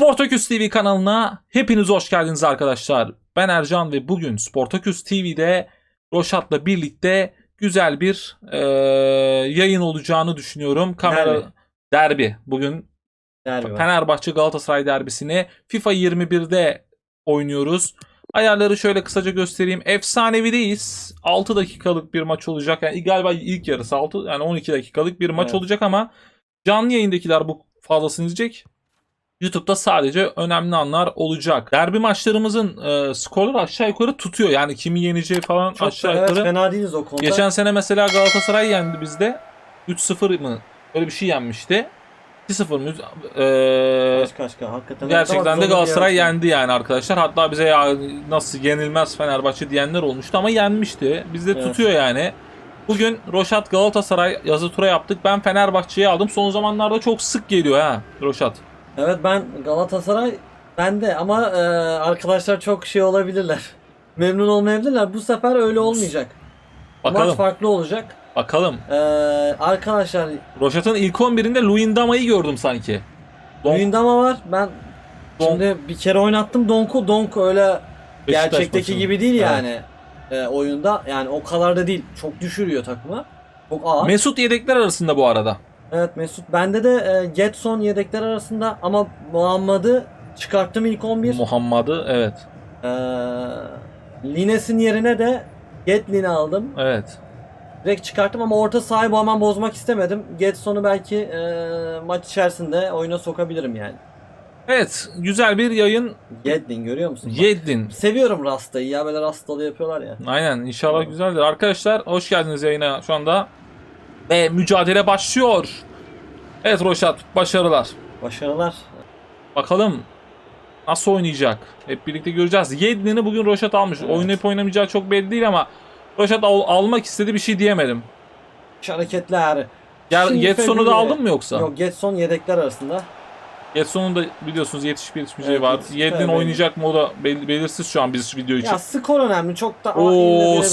Sportaküs TV kanalına hepiniz hoş geldiniz arkadaşlar. Ben Ercan ve bugün Sportaküs TV'de Roşat'la birlikte güzel bir eee, yayın olacağını düşünüyorum. Kamera Derbi. derbi. Bugün Derbi var. Fenerbahçe Galatasaray derbisini FIFA 21'de oynuyoruz. Ayarları şöyle kısaca göstereyim. Efsanevideyiz. 6 dakikalık bir maç olacak. Yani galiba ilk yarısı 6 yani 12 dakikalık bir maç Evet. olacak ama canlı yayındakiler bu fazlasını izleyecek. YouTube'da sadece önemli anlar olacak. Derbi maçlarımızın e, skorları aşağı yukarı tutuyor. Yani kimi yeneceği falan Çok aşağı da, evet, yukarı. fena değiliz o konuda. Geçen sene mesela Galatasaray yendi bizde. 3-0 mı? Öyle bir şey yenmişti. 2-0 mı? Ee, kaç kaç kaç hakikaten. gerçekten Tamam, de Galatasaray yendi yani arkadaşlar. Hatta bize ya nasıl yenilmez Fenerbahçe diyenler olmuştu ama yenmişti. Bizde Evet. tutuyor yani. Bugün Roşat Galatasaray yazı tura yaptık. Ben Fenerbahçe'yi aldım. Son zamanlarda çok sık geliyor ha Roşat. Evet ben Galatasaray bende ama e, arkadaşlar çok şey olabilirler. Memnun olmayabilirler. Bu sefer öyle olmayacak. Bakalım. Maç farklı olacak. Bakalım. E, arkadaşlar Roşat'ın ilk 11'inde Luindama'yı gördüm sanki. Donk- Luyendama var. Ben Donk- şimdi bir kere oynattım Donk'u. Donk öyle Beşiktaş gerçekteki maçında. gibi değil Evet. yani. E, oyunda yani o kadar da değil. Çok düşürüyor takımı. Çok ağır. Mesut yedekler arasında bu arada. Evet Mesut. Bende de e, Getson yedekler arasında ama Muhammed'ı çıkarttım ilk 11. Muhammed'ı evet. Ee, Lines'in yerine de Getlin'i aldım. Evet. Direkt çıkarttım ama orta sahayı bu hemen bozmak istemedim. Getson'u belki e, maç içerisinde oyuna sokabilirim yani. Evet. Güzel bir yayın. Getlin görüyor musun? Bak, Yedin. Seviyorum Rasta'yı ya böyle Rastalı yapıyorlar ya. Aynen inşallah güzeldir. Arkadaşlar hoş geldiniz yayına şu anda. Ve mücadele başlıyor. Evet Roşat başarılar. Başarılar. Bakalım nasıl oynayacak. Hep birlikte göreceğiz. Yedlin'i bugün Roşat almış. Evet. Oynayıp oynamayacağı çok belli değil ama Roşat al- almak istedi bir şey diyemedim. Şu hareketler. Şimdi Getson'u da aldın mı yoksa? Yok Getson yedekler arasında. Getson'un da biliyorsunuz yetişip yetişmeyeceği Evet, var. Yedlin oynayacak mı o da bel- belirsiz şu an biz video için. Ya skor önemli çok da... Oo ille de-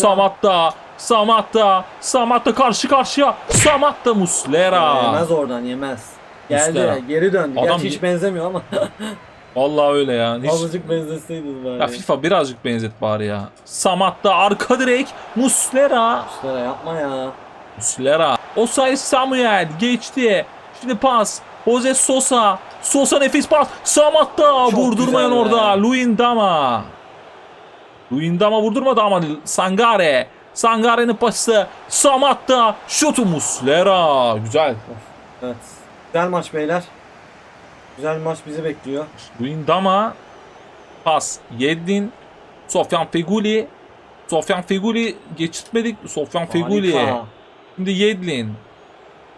Samatta, Samatta, karşı karşıya. Samatta Muslera. Yemez oradan yemez. Geldi Muslera. geri döndü. Adam Gerçi hiç benzemiyor ama Vallahi öyle ya. Hiç... azıcık benzeseydiniz bari. Ya FIFA birazcık benzet bari ya. Samatta arka direk Muslera. Muslera yapma ya. Muslera. Osay Samuel geçti. Şimdi pas. Jose Sosa. Sosa nefis pas. Samatta Çok vurdurmayan orada. Luindama. Luindama vurdurmadı ama Sangare. Sangare'nin pası. Samatta. Şutu Muslera. Güzel. Evet. Güzel maç beyler. Güzel maç bizi bekliyor. Luindama. Pas. Yedlin. Sofyan Feguli. Sofyan Feguli geçirtmedik. Sofyan Feguli. Şimdi Yedlin.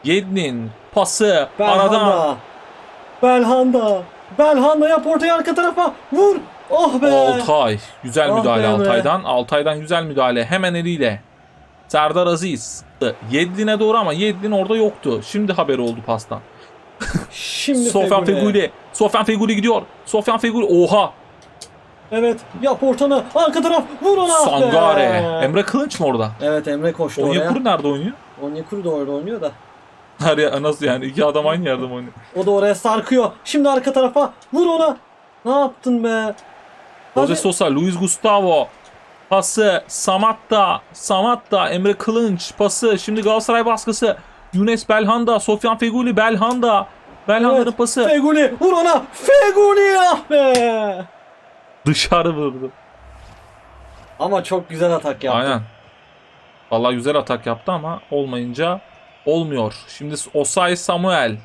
Yedlin. Pası. Aradan. Belhanda. Belhanda. Belhanda yap ortaya arka tarafa. Vur. Oh be. Altay. Güzel Ah müdahale be. Altay'dan. Altay'dan güzel müdahale. Hemen eliyle. Serdar Aziz. Yedlin'e doğru ama Yedlin orada yoktu. Şimdi haber oldu pastan. Şimdi Sofyan Feguli. Sofyan Feguli gidiyor. Sofyan Feguli. Oha. Evet. Yap ortanı. Arka taraf. Vur ona. ah be. Sangare. Emre Kılınç mı orada? Evet Emre koştu oraya. Onyekuru nerede oynuyor? Onyekuru da orada oynuyor da. Her ya, nasıl yani? İki adam aynı yerde mi oynuyor? O da oraya sarkıyor. Şimdi arka tarafa. Vur ona. Ne yaptın be? Jose. Sosa, Luis Gustavo. Pası, Samatta, Samatta, Emre Kılınç pası. Şimdi Galatasaray baskısı. Yunus Belhanda, Sofyan Feguli, Belhanda. Belhanda'nın Evet. pası. Feguli. Vur ona. Feguli ah be. Dışarı vurdu. Ama çok güzel atak yaptı. Aynen. Vallahi güzel atak yaptı ama olmayınca olmuyor. Şimdi Osay Samuel.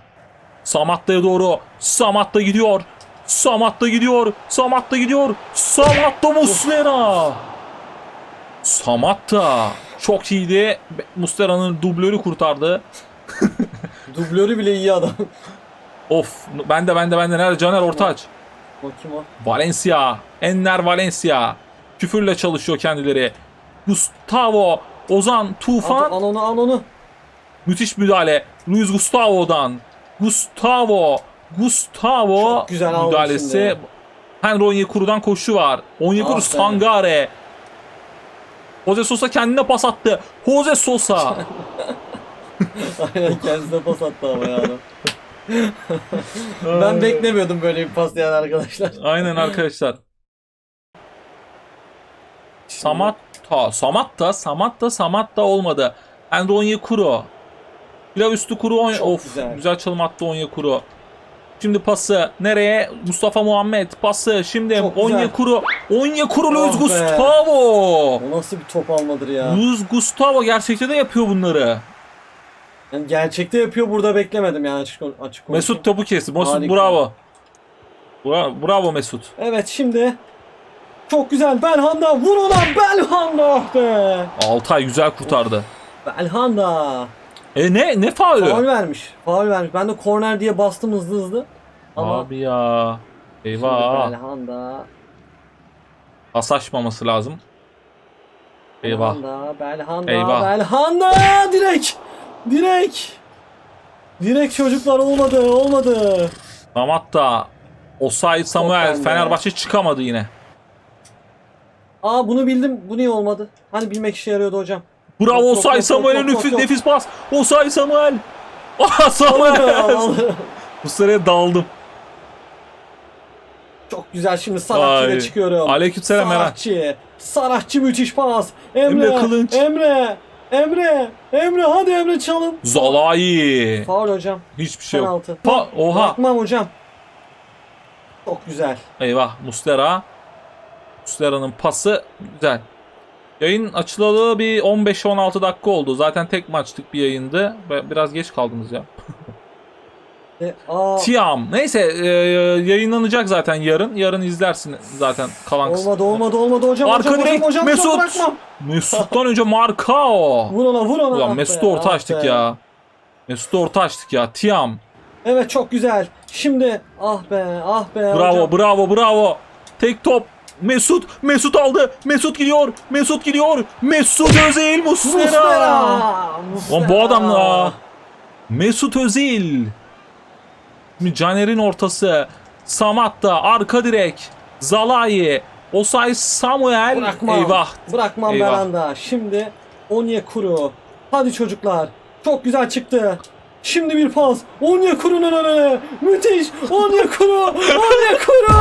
Samatta'ya doğru. Samatta gidiyor. Samatta gidiyor. Samatta gidiyor. Samatta Muslera. Samatta. Çok iyiydi. Muslera'nın dublörü kurtardı. Dublörü bile iyi adam. Of. Bende bende bende. Nerede? Caner Ortaç. o kim o? Valencia. Enner Valencia. Küfürle çalışıyor kendileri. Gustavo. Ozan. Al, Tufan. al onu al onu. Müthiş müdahale. Luis Gustavo'dan. Gustavo. Gustavo Çok güzel aldı müdahalesi. şimdi. Henry Onyekuru'dan koşu var. Onyekuru Aferin. Sangare. Jose Sosa kendine pas attı. Jose Sosa. Aynen kendisine pas attı ama ya adam. Ben beklemiyordum böyle bir pas yani arkadaşlar. Aynen arkadaşlar. Samatta, Samatta, Samatta, Samatta olmadı. Endonye Kuro. Pilav üstü Kuro. Onya- Çok of güzel. güzel. çalım attı Onya Kuro. Şimdi pası nereye? Mustafa Muhammed pası. Şimdi Çok güzel. Onya Kuro. Onya Kuro Oh Luis be. Gustavo. O nasıl bir top almadır ya? Luis Gustavo gerçekten de yapıyor bunları. Yani gerçekte yapıyor burada beklemedim yani açık açık konuşayım. Mesut topu kesti. Mesut Harika. bravo. Bravo, bravo Mesut. Evet şimdi çok güzel Belhanda vur ulan Belhanda ah be. Altay güzel kurtardı. Belhanda. E ne ne faulü? Faul vermiş. Faul vermiş. Ben de korner diye bastım hızlı hızlı. Ama Abi ya. Eyvah. Belhanda. Pas açmaması lazım. Eyvah. Belhanda, Belhanda, Eyvah. Belhanda direk. Direk. Direk çocuklar olmadı, olmadı. Samatta. Osay Samuel bende. Fenerbahçe çıkamadı yine. Aa bunu bildim. Bu niye olmadı? Hani bilmek işe yarıyordu hocam. Bravo Yok, yok, Osay yok, Samuel'e yok, yok, nefis, yok. nefis pas. Osay Samuel. Ah Samuel. Bu sıraya daldım. Çok güzel şimdi Ay. çıkıyorum. Aleykümselam Eren. Saratçı. Saratçı müthiş pas. Emre. Emre Kılınç. Emre. Emre. Emre hadi Emre çalın. Zalai. Faul hocam. Hiçbir şey yok. Penaltı. Pa Oha. Bakmam hocam. Çok güzel. Eyvah Muslera. Muslera'nın pası güzel. Yayın açılalı bir 15-16 dakika oldu. Zaten tek maçlık bir yayındı. Biraz geç kaldınız ya. E, aa, Tiam. Neyse e, yayınlanacak zaten yarın. Yarın izlersin zaten kalan kısmı. olmadı olmadı olmadı hocam. Arka hocam, direk, hocam, Mesut. hocam. Mesut'tan önce Markao. Vur ona vur ona. Ulan Mesut'u orta ah açtık be. ya. Mesut'u orta açtık ya. Tiam. Evet çok güzel. Şimdi ah be ah be Bravo hocam. bravo bravo. Tek top. Mesut. Mesut aldı. Mesut gidiyor. Mesut gidiyor. Mesut Özil Muslera. Muslera. Muslera. Bu adam da. Mesut Özil. Caner'in ortası. Samatta arka direk. Zalai. Osay Samuel. Bırakmam. Eyvah. Bırakmam Eyvah. Belanda. Şimdi Onyekuru. Hadi çocuklar. Çok güzel çıktı. Şimdi bir pas. Onyekuru'nun önüne. Müthiş. Onyekuru. Onyekuru.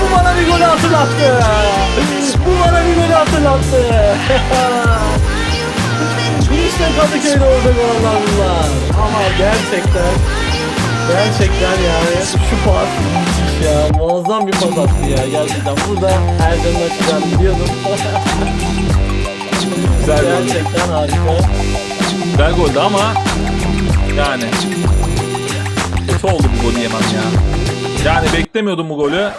Bu bana bir gol hatırlattı. Bu bana bir gol hatırlattı. işte Kadıköy'de orada goller bunlar. Ama gerçekten Gerçekten yani şu pas müthiş ya. Muazzam bir pas attı ya gerçekten. Burada Erdem'in açacağını biliyordum. Güzel gerçekten harika. Güzel goldü ama yani kötü oldu bu golü yemem ya. Yani beklemiyordum bu golü.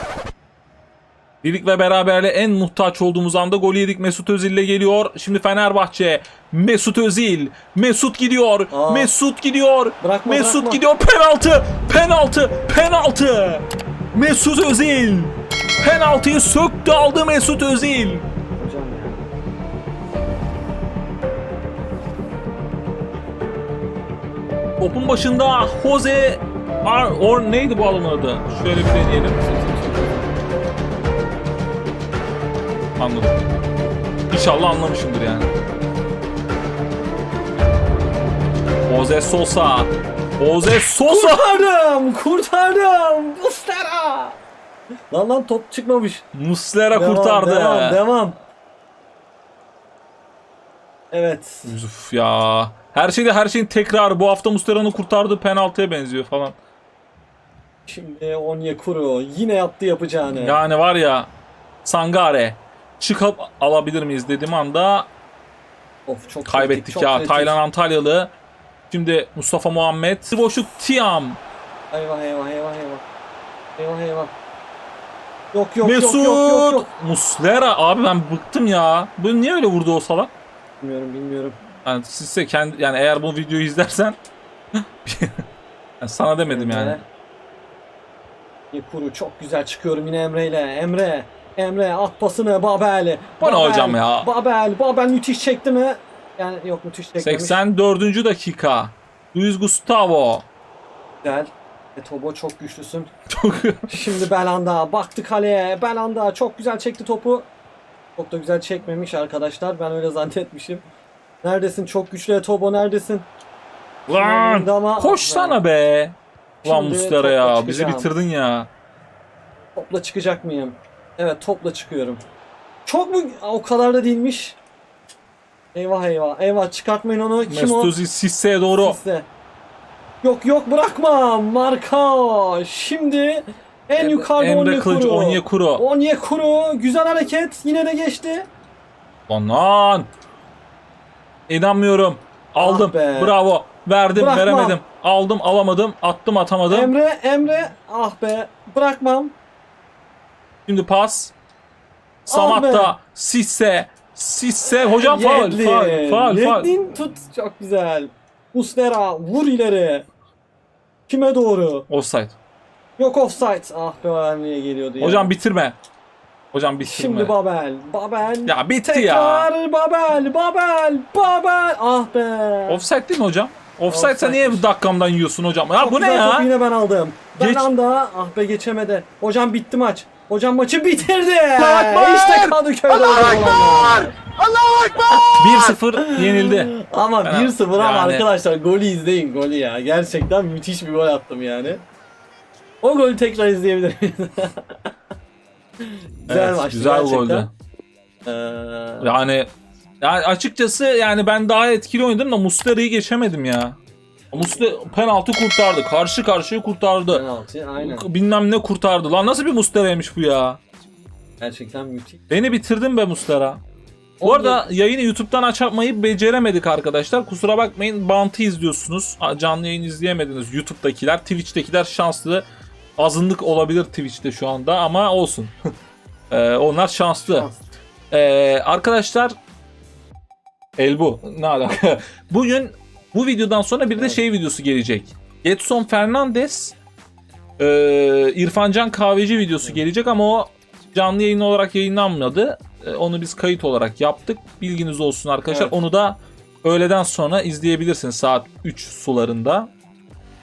Birlik ve beraberle en muhtaç olduğumuz anda golü yedik. Mesut Özil ile geliyor. Şimdi Fenerbahçe. Mesut Özil. Mesut gidiyor. Aa. Mesut gidiyor. Bırakma, Mesut bırakma. gidiyor. Penaltı. Penaltı. Penaltı. Mesut Özil. Penaltıyı söktü aldı Mesut Özil. Topun başında Jose Ar or neydi bu adamın adı? Şöyle bir deneyelim. Anladım. İnşallah anlamışımdır yani. Jose Sosa. Jose Sosa. Kurtardım! Kurtardım! Muslera! Lan lan top çıkmamış. Muslera Devam, kurtardı. Devam, devam. Evet. Yusuf ya. Her şeyde her şeyin tekrarı. Bu hafta Muslera'nın kurtardığı penaltıya benziyor falan. Şimdi Onyekuru yine yaptı yapacağını. Yani var ya Sangare çıkıp alabilir miyiz dediğim anda Of çok kaybettik kritik, çok ya. kritik. Taylan Antalyalı. Şimdi Mustafa Muhammed. Boşluk Tiam. Eyvah eyvah eyvah eyvah. Eyvah eyvah. Yok yok Mesut. yok yok yok yok. Muslera. Abi ben bıktım ya. Bu niye öyle vurdu o salak? Bilmiyorum bilmiyorum. Yani sizse kendi yani eğer bu videoyu izlersen yani sana demedim yani. Emre. Onyekuru çok güzel çıkıyorum yine Emre ile. Emre. Emre at pasını Babel. Bu ne Babel, hocam ya? Babel. Babel müthiş çekti mi? Yani yok müthiş çekmemiş. 84. dakika. Luis Gustavo. Güzel. E, Tobo çok güçlüsün. Çok Şimdi Belanda baktı kaleye. Belanda çok güzel çekti topu. Çok da güzel çekmemiş arkadaşlar. Ben öyle zannetmişim. Neredesin? Çok güçlü Tobo neredesin? Lan Ama- koşsana be. Ulan Şimdi Muslera ya bizi bitirdin ya. Topla çıkacak mıyım? Evet topla çıkıyorum. Çok mu? O kadar da değilmiş. Eyvah eyvah. Eyvah çıkartmayın onu. Kim Mesut o? Özil Sisse'ye doğru. Sisse. Yok yok bırakma. Marka. Şimdi en yukarıda Emre Kılıç Onyekuru. Onyekuru. Onyekuru. Güzel hareket. Yine de geçti. Lan lan. İnanmıyorum. Aldım. Ah be. Bravo. Verdim Bırakmam. veremedim. Aldım alamadım. Attım atamadım. Emre Emre. Ah be. Bırakmam. Şimdi pas. Ah Samatta. Sisse. Sisse. Hocam faul. Faul. Faul. Faul. Tut. Çok güzel. Muslera vur ileri. Kime doğru? Offside. Yok offside. Ah be vermeye geliyordu ya. Hocam bitirme. Hocam bitirme. Şimdi Babel. Babel. Ya bitti ya. Tekrar Babel. Babel. Babel. Ah be. Offside değil mi hocam? Offside sen niye bu dakikamdan yiyorsun hocam? Ya Çok bu ne ya? yine ben aldım. Ben Geç. anda ah be geçemedi. Hocam bitti maç. Hocam maçı bitirdi. Akbar! İşte Kadıköy'de olanlar. 1-0 yenildi. Ama Ben- 1-0 ama yani- arkadaşlar golü izleyin golü ya. Gerçekten müthiş bir gol attım yani. O golü tekrar izleyebilir miyiz? güzel Evet, maçtı güzel gerçekten. goldü. Ee, Yani, yani açıkçası yani ben daha etkili oynadım da Muslera'yı geçemedim ya. Muslera penaltı kurtardı. Karşı karşıya kurtardı. penaltı aynen. Bilmem ne kurtardı. Lan nasıl bir Muslera'ymış bu ya? Gerçekten müthiş. Beni bitirdin be Muslera. Bu arada yayını YouTube'dan açmayı beceremedik arkadaşlar. Kusura bakmayın bantı izliyorsunuz. Canlı yayın izleyemediniz YouTube'dakiler. Twitch'tekiler şanslı. Azınlık olabilir Twitch'te şu anda ama olsun. Ee, onlar şanslı. Şans. Ee, arkadaşlar Elbu ne alaka? Bugün bu videodan sonra bir de şey videosu gelecek. Getson Fernandes e, İrfancan Kahveci videosu gelecek ama o canlı yayın olarak yayınlanmadı. E, onu biz kayıt olarak yaptık. Bilginiz olsun arkadaşlar. Evet. Onu da öğleden sonra izleyebilirsiniz saat 3 sularında.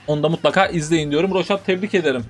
Onu da mutlaka izleyin diyorum. Roşat tebrik ederim.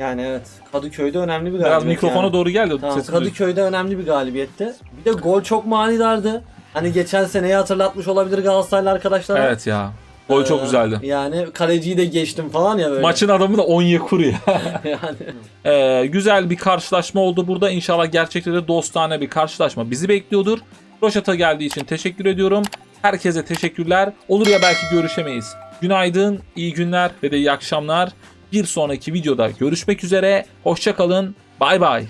Yani evet Kadıköy'de önemli bir galibiyet. Biraz mikrofona yani. doğru geldi. Tamam, Kadıköy'de önemli bir galibiyetti. Bir de gol çok manidardı. Hani geçen seneyi hatırlatmış olabilir Galatasaraylı arkadaşlara. Evet ya. Gol çok Ee, güzeldi. Yani kaleciyi de geçtim falan ya böyle. Maçın adamı da Onyekuru ya. yani. Ee, güzel bir karşılaşma oldu burada. İnşallah gerçekten de dostane bir karşılaşma bizi bekliyordur. Roşat'a geldiği için teşekkür ediyorum. Herkese teşekkürler. Olur ya belki görüşemeyiz. Günaydın, iyi günler ve de iyi akşamlar. Bir sonraki videoda görüşmek üzere. Hoşçakalın. Bay bay.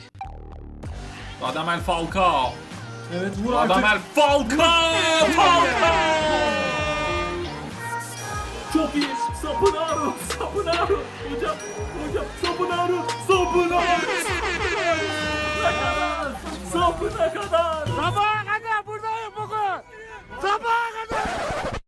Adamel Falcao. Evet vur artık. Adamel Falcao. Falcao. Çok iyi. Sapınaru. Sapınaru. Hocam. Hocam. Sapınaru. Sapınaru. Sapına kadar. Sabaha kadar buradayım bugün. Sabaha kadar.